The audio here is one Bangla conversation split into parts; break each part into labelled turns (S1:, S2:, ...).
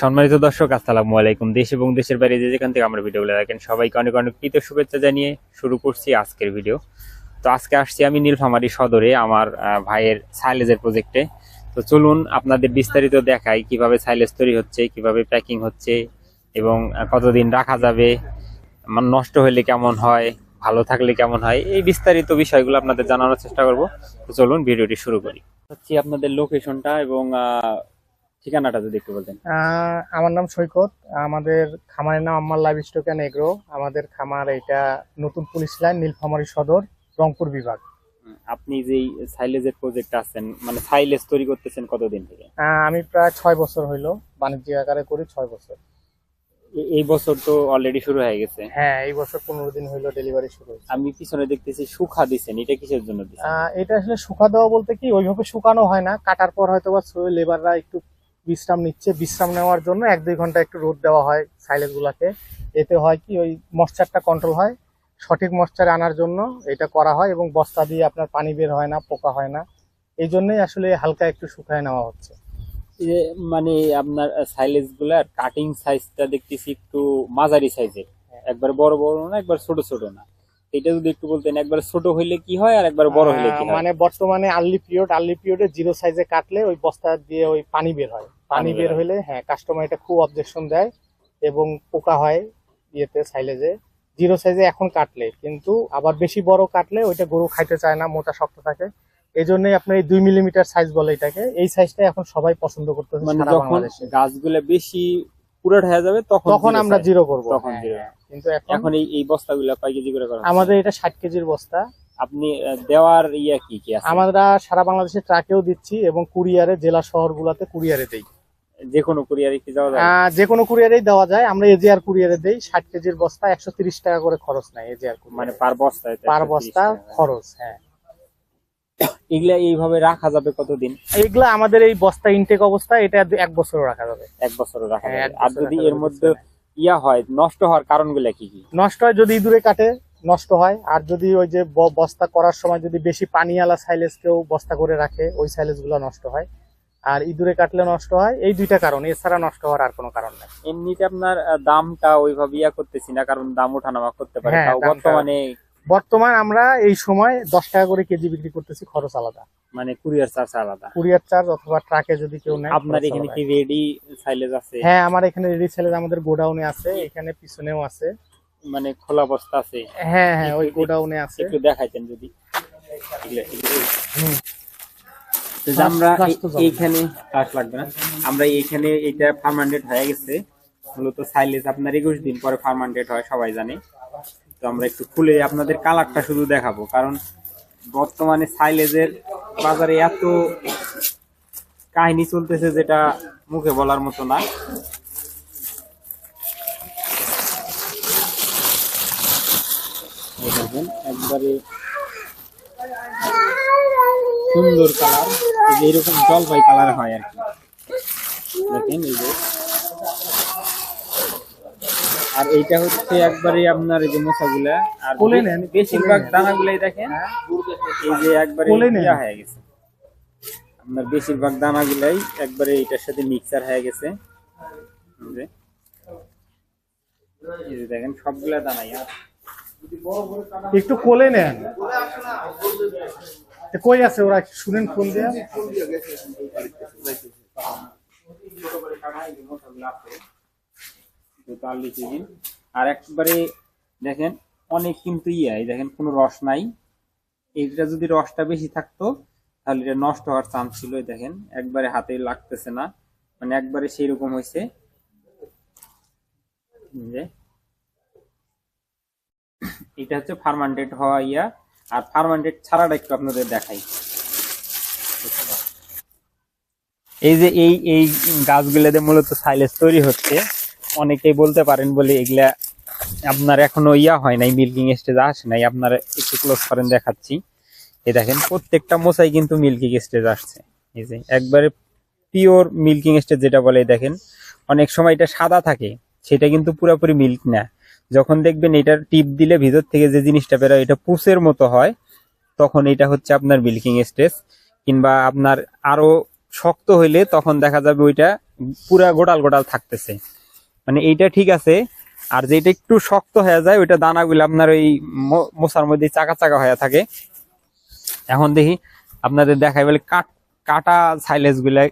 S1: সম্মানিত দর্শক, আসসালামু আলাইকুম। দেশ এবং দেশের বাইরে যে যেখান থেকে আমরা ভিডিওগুলো দেখেন, সবাইকে অনেক অনেক প্রীত শুভেচ্ছা জানিয়ে শুরু করছি আজকের ভিডিও তো আজকে আসছি আমি নীলফামারী সদরে, আমার ভাইয়ের সাইলেজের প্রজেক্টে তো চলুন আপনাদের বিস্তারিত দেখাই কীভাবে সাইলেজ তৈরি হচ্ছে, কীভাবে প্যাকিং হচ্ছে এবং কতদিন রাখা যাবে নষ্ট হলে কেমন হয়, ভালো থাকলে কেমন হয়, এই বিস্তারিত বিষয়গুলো আপনাদের জানানোর চেষ্টা করব। তো চলুন ভিডিওটি শুরু করি। হচ্ছে আপনাদের লোকেশনটা এবং ঠিকানাটা যদি একটু বলতেন।
S2: আমার নাম সৈকত। আমাদের খামারের নাম আমার লাইভ স্টক অ্যান্ড এগ্রো আমাদের খামার এটা নতুন পুলিশ লাইন নীলফামারী সদর রংপুর বিভাগ।
S1: আপনি যেই সাইলেজের প্রজেক্ট আছেন মানে সাইলেজ তৈরি করতেছেন কতদিন থেকে?
S2: আমি প্রায় ছয় বছর হইল বাণিজ্যিক আকারে করি ছয় বছর।
S1: এই বছর তো অলরেডি শুরু হয়ে গেছে?
S2: হ্যাঁ এই বছর পনেরো দিন হইল ডেলিভারি শুরু হয়েছে।
S1: আমি পিছনে দেখতেছি সুখা দিছেন এটা কিসের জন্য
S2: এটা আসলে শুকা দেওয়া বলতে কি ওইভাবে শুকানো হয় না কাটার পর হয়তো বা লেবাররা একটু বিশ্রাম নিচ্ছে। বিশ্রাম নেওয়ার জন্য এক দুই ঘণ্টা একটু রোদ দেওয়া হয় সাইলেজ গুলাকে। এতে হয় কি ওই মশ্চারটা কন্ট্রোল হয়। সঠিক মশ্চার আনার জন্য এটা করা হয় এবং বস্তা দিয়ে আপনার পানি বের হয় না পোকা হয় না। এই জন্যই আসলে হালকা একটু শুকায় নেওয়া হচ্ছে।
S1: মানে আপনার সাইলেজগুলার কাটিং সাইজটা দেখতেছি একটু মাঝারি সাইজের একবার বড় বড় না একবার ছোট ছোট না। এটা যদি একটু বলতেন একবার ছোট হইলে কি হয় আর একবার বড় হইলে কি
S2: মানে বর্তমানে আর্লি পিরিয়ড আর্লি পিরিয়ডে জিরো সাইজে কাটলে ওই বস্তা দিয়ে ওই পানি বের হয়। পানি
S1: বের হয়।
S2: হলে হ্যাঁ কাস্টমার এটা খুব অবজেকশন দেয় এবং পোকা হয় ইয়েতে সাইলেজে জিরো সাইজে এখন কাটলে কিন্তু আবার বেশি বড় কাটলে ওইটা গরু খাইতে চায় না মোটা শক্ত থাকে। এই জন্যই আপনার এই দুই মিলিমিটার সাইজ বলে এটাকে। এই সাইজটা এখন সবাই পছন্দ করতেছে
S1: মানে গাছগুলা বেশি পুরাট হয়ে যাবে তখন
S2: তখন আমরা জিরো করব
S1: তখন
S2: হ্যাঁ। হ্যাঁ। কিন্তু এখন
S1: এই এই বস্তাগুলা কয় কেজি করে করা
S2: আমাদের এটা ষাট কেজির বস্তা।
S1: আপনি দেওয়ার ইয়া কি কি
S2: আমরা সারা বাংলাদেশে ট্রাকেও দিচ্ছি এবং কুরিয়ারে জেলা শহরগুলোতে কুরিয়ারে দেই।
S1: যে কোনো কুরিয়ারে কি দেওয়া যাবে
S2: যে কোনো কুরিয়ারেই দেওয়া যায়। আমরা এজিআর কুরিয়ারে দেই। ষাট কেজির বস্তা একশো তিরিশ টাকা করে খরচ এজিআর
S1: মানে
S2: মানে
S1: পার বস্তায়
S2: পার বস্তা খরচ হ্যাঁ।
S1: এগুলা এইভাবে রাখা যাবে কতদিন?
S2: এইগুলা আমাদের এই বস্তা ইনটেক অবস্থা এটা এক বছরও রাখা যাবে।
S1: এক বছরও রাখা
S2: হ্যাঁ,
S1: যাবে। আর যদি এর মধ্যে ইয়া হয় নষ্ট হওয়ার কারণগুলা কি কি?
S2: নষ্ট হয় যদি ইঁদুরে কাটে নষ্ট হয়। আর যদি ওই যে বস্তা করার সময় যদি বেশি পানিওয়ালা সাইলেজ কেউ বস্তা করে রাখে ওই সাইলেজ নষ্ট হয়। আর ইঁদুরে কাটলে নষ্ট হয়। এই দুইটা কারণ এছাড়া নষ্ট হওয়ার আর কোনো কারণ নাই।
S1: এমনিতে আপনার দামটা ওইভাবে ইয়া করতেছি না কারণ দাম ওঠানামা করতে পারে।
S2: হ্যাঁ,
S1: বর্তমানে
S2: বর্তমান আমরা এই সময় দশ টাকা করে কেজি বিক্রি করতেছি খরচ আলাদা।
S1: মানে কুরিয়ার চার্জ আলাদা।
S2: কুরিয়ার চার্জ অথবা ট্রাকে যদি কেউ নেয়
S1: আপনার এখানে কি রেডি সাইলেজ আছে?
S2: হ্যাঁ আমার এখানে রেডি সাইলেজ আমাদের গোডাউনে আছে এখানে পিছনেও আছে।
S1: মানে খোলা বস্তা আছে?
S2: হ্যাঁ হ্যাঁ ওই গোডাউনে আছে।
S1: একটু দেখাইতেন যদি।
S2: হুম।
S1: আমরা। এইখানে লাগবে না। আমরা এইখানে এটা ফার্মান্ডেড হয়ে গেছে। মূলত সাইলেজ আপনার একুশ দিন পরে ফার্মান্ডেড হয় সবাই জানে। তো আমরা একটু খুলে আপনাদের কালারটা শুধু দেখাবো। কারণ বর্তমানে সাইলেজের বাজারে এত কাহিনী চলতেছে যেটা মুখে বলার মতো না। একবারে সুন্দর কালার এইরকম জলপাই কালার হয় আর কি। দেখেন এই যে। আর এইটা হচ্ছে একবারে আপনার এই যে মশাগুলা। আর
S2: কোলে নেন,
S1: বেশিরভাগ। দানাগুলাই দেখেন এই যে একবারে। ইয়া হয়ে গেছে। আপনার বেশিরভাগ দানাগুলাই একবারে এটার সাথে মিক্সার হয়ে গেছে। যে। দেখেন সবগুলা দানাই। আর
S2: একটু কোলে নেন। কই আছে ওরা? শুনেন ফোন দিয়ে।
S1: আর একবারে দেখেন, অনেক কিন্তু ইয়ে দেখেন কোনো রস নাই। এইটা যদি রসটা বেশি থাকতো, তাহলে এটা নষ্ট হওয়ার চান্স ছিল দেখেন। একবারে হাতে লাগতেছে না। মানে একবারে সেই রকম হয়েছে এটা হচ্ছে ফার্মান্টেড হওয়া ইয়া। আর ফার্মান্টেড ছাড়াটা একটু আপনাদের দেখাই। এই যে এই এই গাছগুলোতে মূলত সাইলেজ তৈরি হচ্ছে, অনেকেই বলতে পারেন বলে এগুলা আপনার এখনও ইয়া হয় নাই মিল্কিং স্টেজ আসে নাই। আপনারা একটু ক্লোজ করেন, দেখাচ্ছি। এই দেখেন, প্রত্যেকটা মোচাই কিন্তু মিল্কিং স্টেজ আসছে। এই যে একবারে পিওর মিল্কিং স্টেজ যেটা বলে দেখেন, অনেক সময় এটা সাদা থাকে, সেটা কিন্তু পুরোপুরি মিল্ক না। যখন দেখবেন এটার টিপ দিলে ভিতর থেকে যে জিনিসটা বেরোয় এটা পুষের মতো হয় তখন এটা হচ্ছে আপনার বিল্কিং স্টেজ কিংবা আপনার আরও শক্ত হইলে তখন দেখা যাবে ওইটা পুরা গোটাল গোটাল থাকতেছে। মানে এইটা ঠিক আছে আর যেটা একটু শক্ত হয়ে যায় ওইটা দানাগুলো আপনার ওই মো- মোচার মধ্যে চাকা চাকা হয়ে থাকে। এখন দেখি আপনাদের দেখাই বলে কাট কাটা সাইলেজগুলা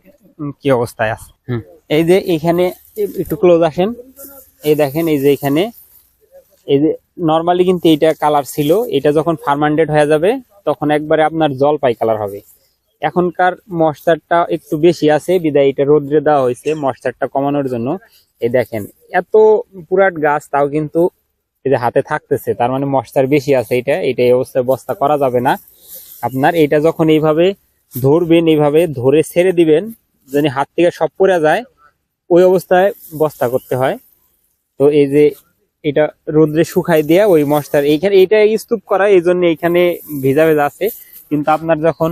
S1: কি অবস্থায় আছে। এই যে এখানে একটু ক্লোজ আসেন। এই দেখেন এই যে এখানে এই যে নর্মালি কিন্তু এইটা কালার ছিল, এটা যখন ফার্মান্ডেড হয়ে যাবে, তখন একবারে আপনার জলপাই কালার হবে। এখনকার মশলারটা একটু বেশি আছে, বিদায় এটা রোদ্রে দেওয়া হয়েছে মশলারটা কমানোর জন্য। এই দেখেন, এত পুরাট গাছ, তাও কিন্তু এই যে হাতে থাকতেছে, তার মানে মশলার বেশি আছে এটা এটা এই অবস্থায় বস্তা করা যাবে না। আপনার এটা যখন এইভাবে ধরবেন, এইভাবে ধরে ছেড়ে দিবেন, যেন হাত থেকে সব পড়ে যায়, ওই অবস্থায় বস্তা করতে হয়। তো এই যে এটা রোদ্রে শুকাই দিয়ে ওই মশলার এইখানে এইটা স্তূপ করা এই জন্য এইখানে ভেজা ভেজা আছে। কিন্তু আপনার যখন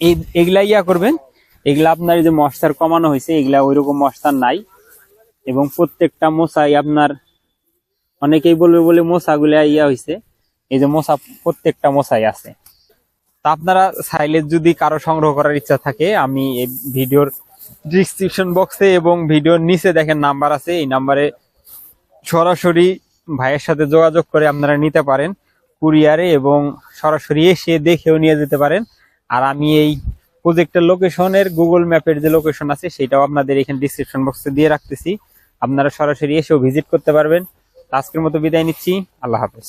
S1: এই এগুলা ইয়া করবেন, এগুলা আপনার এই যে মশলার কমানো হয়েছে, এগুলা ওইরকম মশলার নাই। এবং প্রত্যেকটা মশাই আপনার, অনেকেই বলবে বলে মশাগুলা ইয়া হয়েছে এই যে মশা প্রত্যেকটা মশাই আছে। তা আপনারা সাইলেজ যদি কারও সংগ্রহ করার ইচ্ছা থাকে, আমি এই ভিডিওর ডিসক্রিপশন বক্সে এবং ভিডিওর নিচে দেখেন নাম্বার আছে, এই নাম্বারে সরাসরি ভাইয়ের সাথে যোগাযোগ করে আপনারা নিতে পারেন কুরিয়ারে এবং সরাসরি এসে দেখেও নিয়ে যেতে পারেন। আর আমি এই প্রজেক্টের লোকেশনের গুগল ম্যাপের যে লোকেশন আছে, সেটাও আপনাদের এখানে ডিসক্রিপশন বক্সে দিয়ে রাখতেছি। আপনারা সরাসরি এসেও ভিজিট করতে পারবেন। আজকের মতো বিদায় নিচ্ছি। আল্লাহ হাফেজ।